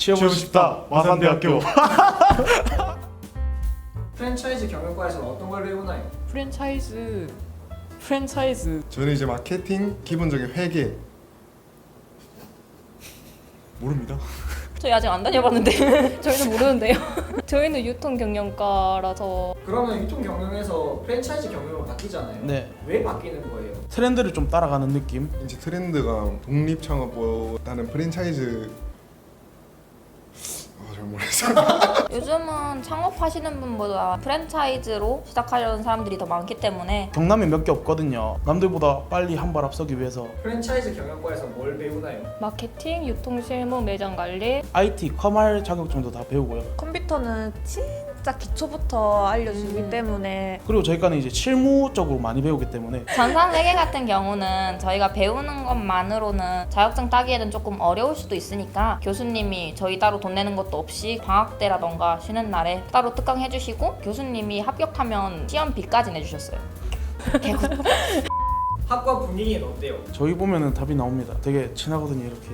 취업을 싶다. 마산대학교. 프랜차이즈 경영과에서는 어떤 걸 배우나요? 프랜차이즈 프랜차이즈. 저는 이제 마케팅, 기본적인 회계. 모릅니다. 저희 아직 안 다녀봤는데. 저희는 모르는데요. 저희는 유통 경영과라서. 그러면 유통 경영에서 프랜차이즈 경영으로 바뀌잖아요. 네. 왜 바뀌는 거예요? 트렌드를 좀 따라가는 느낌? 이제 트렌드가 독립 창업보다는 프랜차이즈 아, 잘 모르겠어 요. 요즘은 창업하시는 분보다 프랜차이즈로 시작하려는 사람들이 더 많기 때문에 경남에 몇 개 없거든요 남들보다 빨리 한 발 앞서기 위해서 프랜차이즈 경영과에서 뭘 배우나요? 마케팅, 유통 실무, 매장 관리 IT, 컴활 자격증도 다 배우고요 컴퓨터는 진짜 기초부터 알려주기 음. 때문에 그리고 저희과는 이제 실무적으로 많이 배우기 때문에 전산회계 같은 경우는 저희가 배우는 것만으로는 자격증 따기에는 조금 어려울 수도 있으니까 교수님이 저희 따로 돈 내는 것도 없이 방학 때라던가 쉬는 날에 따로 특강 해주시고 교수님이 합격하면 시험비까지 내주셨어요. 개굿. 학과 분위기는 어때요? 저희 보면은 답이 나옵니다 되게 친하거든요 이렇게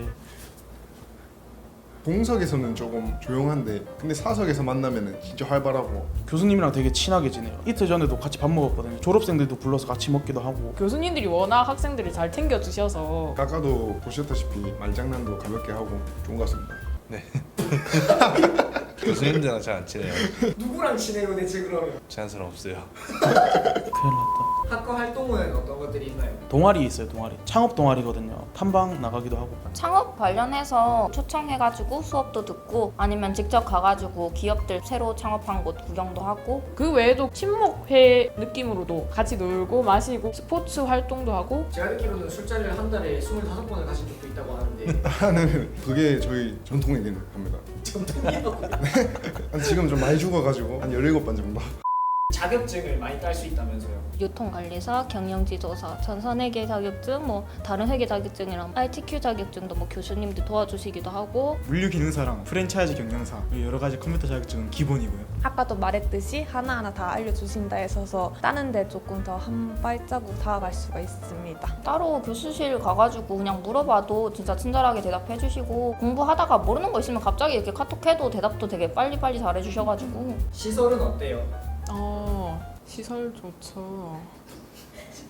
공석에서는 조금 조용한데 근데 사석에서 만나면은 진짜 활발하고 교수님이랑 되게 친하게 지내요 이틀 전에도 같이 밥 먹었거든요 졸업생들도 불러서 같이 먹기도 하고 교수님들이 워낙 학생들을 잘 챙겨주셔서 아까도 보셨다시피 말장난도 가볍게 하고 좋은 것 같습니다. 교수님들랑 잘 안 친해요. 누구랑 친해요 대체 그러면? 친한 사람 없어요. 큰일 났다 학과 활동은 어떤 것들이 있나요? 동아리 있어요 동아리 창업 동아리거든요 탐방 나가기도 하고 창업 관련해서 초청해가지고 수업도 듣고 아니면 직접 가가지고 기업들 새로 창업한 곳 구경도 하고 그 외에도 친목회 느낌으로도 같이 놀고 마시고 스포츠 활동도 하고 제가 듣기로는 술자리를 한 달에 25번을 가신 적도 있다고 하는데 하는 그게 저희 전통이긴 합니다. 전통이라고 한 지금 좀 많이 죽어가지고 한 17번 정도. 자격증을 많이 딸 수 있다면서요? 유통관리사, 경영지도사, 전산회계 자격증, 뭐 다른 회계 자격증이랑 ITQ 자격증도 뭐 교수님들 도와주시기도 하고 물류기능사랑 프랜차이즈 경영사 여러 가지 컴퓨터 자격증은 기본이고요. 아까도 말했듯이 하나하나 다 알려주신다 해서 따는데 조금 더 한 발자국 다가갈 수가 있습니다. 따로 교수실 가가지고 그냥 물어봐도 진짜 친절하게 대답해 주시고 공부하다가 모르는 거 있으면 갑자기 이렇게 카톡해도 대답도 되게 빨리빨리 잘해 주셔가지고 시설은 어때요? 어 시설 좋죠.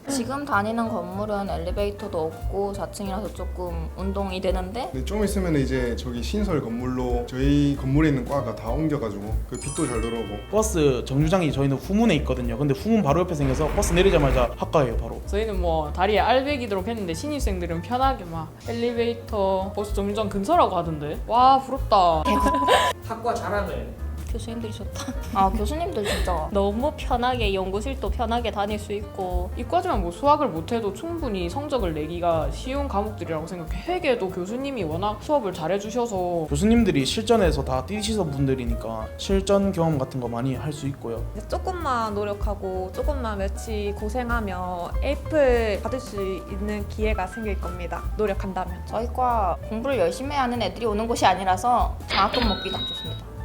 지금 다니는 건물은 엘리베이터도 없고 4층이라서 조금 운동이 되는데? 근데 좀 있으면 이제 저기 신설 건물로 저희 건물에 있는 과가 다 옮겨가지고 그 빛도 잘 들어오고. 버스 정류장이 저희는 후문에 있거든요. 근데 후문 바로 옆에 생겨서 버스 내리자마자 학과예요 바로. 저희는 뭐 다리에 알배기도록 했는데 신입생들은 편하게 막 엘리베이터 버스 정류장 근처라고 하던데. 와 부럽다. 학과 자랑을 교수님들이 좋다. 아 교수님들 진짜 너무 편하게 연구실도 편하게 다닐 수 있고 이과지만 뭐 수학을 못해도 충분히 성적을 내기가 쉬운 과목들이라고 생각해. 회계도 교수님이 워낙 수업을 잘해주셔서 교수님들이 실전에서 다 뛰시던 분들이니까 실전 경험 같은 거 많이 할 수 있고요 이제 조금만 노력하고 조금만 며칠 고생하면 에이플 받을 수 있는 기회가 생길 겁니다. 노력한다면. 저희과 공부를 열심히 하는 애들이 오는 곳이 아니라서 장학금 먹기 딱 좋습니다.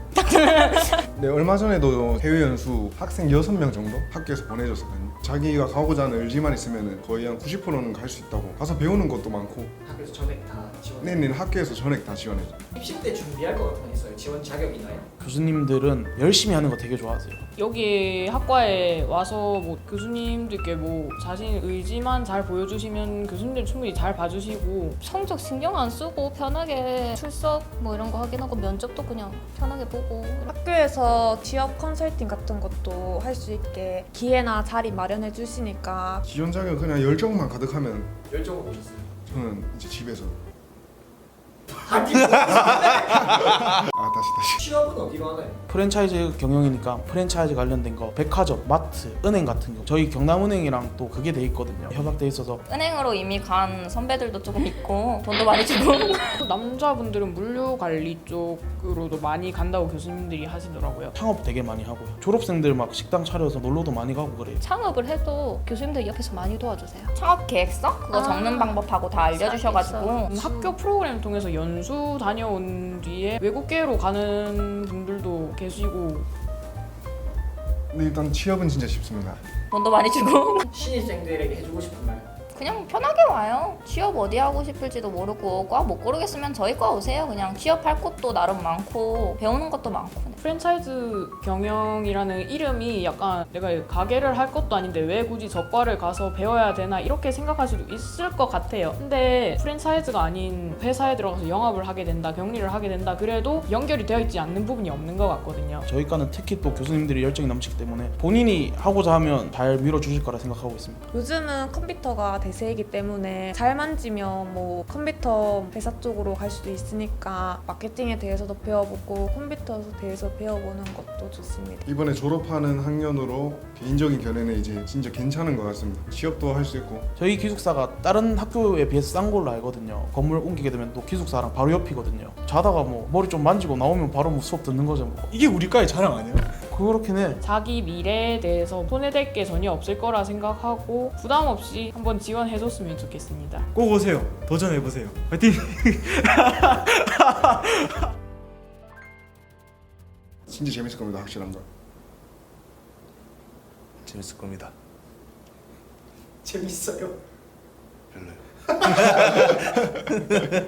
네 얼마 전에도 해외 연수 학생 6명 정도 학교에서 보내줬었거든요. 자기가 가고자 하는 의지만 있으면 거의 한 90%는 갈 수 있다고 가서 배우는 것도 많고 학교에서 전액 다 지원. 내년 학교에서 전액 다 지원해줘. 입시 때 준비할 것 같은 거 있어요? 지원 자격 있나요? 교수님들은 열심히 하는 거 되게 좋아하세요 여기 학과에 와서 뭐 교수님들께 뭐 자신 의지만 잘 보여주시면 교수님들 충분히 잘 봐주시고 성적 신경 안 쓰고 편하게 출석 뭐 이런 거 확인하고 면접도 그냥 편하게 보고 학교에서 취업 컨설팅 같은 것도 할 수 있게 기회나 자리 마련해 주시니까 지원 자격 그냥 열정만 가득하면 열정을 보셨어요? 저는 이제 집에서 하기 아 다시 다시. 취업은 어디로 하나요? 프랜차이즈 경영이니까 프랜차이즈 관련된 거 백화점, 마트, 은행 같은 거. 저희 경남은행이랑 또 그게 돼 있거든요. 협약돼 있어서. 은행으로 이미 간 선배들도 조금 있고 돈도 많이 주고. 또 남자분들은 물류 관리 쪽으로도 많이 간다고 교수님들이 하시더라고요. 창업 되게 많이 하고요. 졸업생들 막 식당 차려서 놀러도 많이 가고 그래요. 창업을 해도 교수님들 옆에서 많이 도와주세요. 창업 계획서? 그거 아. 적는 방법하고 다 알려주셔가지고. 음, 학교 프로그램 통해서 연수 다녀온 뒤에 외국계로 가는 분들도 계시고. 근데 일단 취업은 진짜 쉽습니다. 돈도 많이 주고. 신입생들에게 해주고 싶은 말 그냥 편하게 와요. 취업 어디 하고 싶을지도 모르고 과 못 고르겠으면 저희 과 오세요. 그냥 취업할 곳도 나름 많고 배우는 것도 많고. 네. 프랜차이즈 경영이라는 이름이 약간 내가 가게를 할 것도 아닌데 왜 굳이 저과를 가서 배워야 되나 이렇게 생각할 수도 있을 것 같아요. 근데 프랜차이즈가 아닌 회사에 들어가서 영업을 하게 된다, 격리를 하게 된다 그래도 연결이 되어 있지 않는 부분이 없는 것 같거든요. 저희과는 특히 또 교수님들이 열정이 넘치기 때문에 본인이 하고자 하면 잘 밀어주실 거라 생각하고 있습니다. 요즘은 컴퓨터가 대 세이기 때문에 잘 만지면 뭐 컴퓨터 회사 쪽으로 갈 수도 있으니까 마케팅에 대해서도 배워보고 컴퓨터에 대해서 배워보는 것도 좋습니다. 이번에 졸업하는 학년으로 개인적인 견해는 이제 진짜 괜찮은 것 같습니다. 취업도 할 수 있고 저희 기숙사가 다른 학교에 비해서 싼 걸로 알거든요. 건물 옮기게 되면 또 기숙사랑 바로 옆이거든요. 자다가 뭐 머리 좀 만지고 나오면 바로 뭐 수업 듣는 거죠. 뭐. 이게 우리 과의 자랑 아니에요? 그렇긴 해. 자기 미래에 대해서 손해될 게 전혀 없을 거라 생각하고 부담 없이 한번 지원해줬으면 좋겠습니다. 꼭 오세요. 도전해 보세요. 파이팅! 진짜 재밌을 겁니다. 확실한 거. 재밌을 겁니다. 재밌어요. 별로요.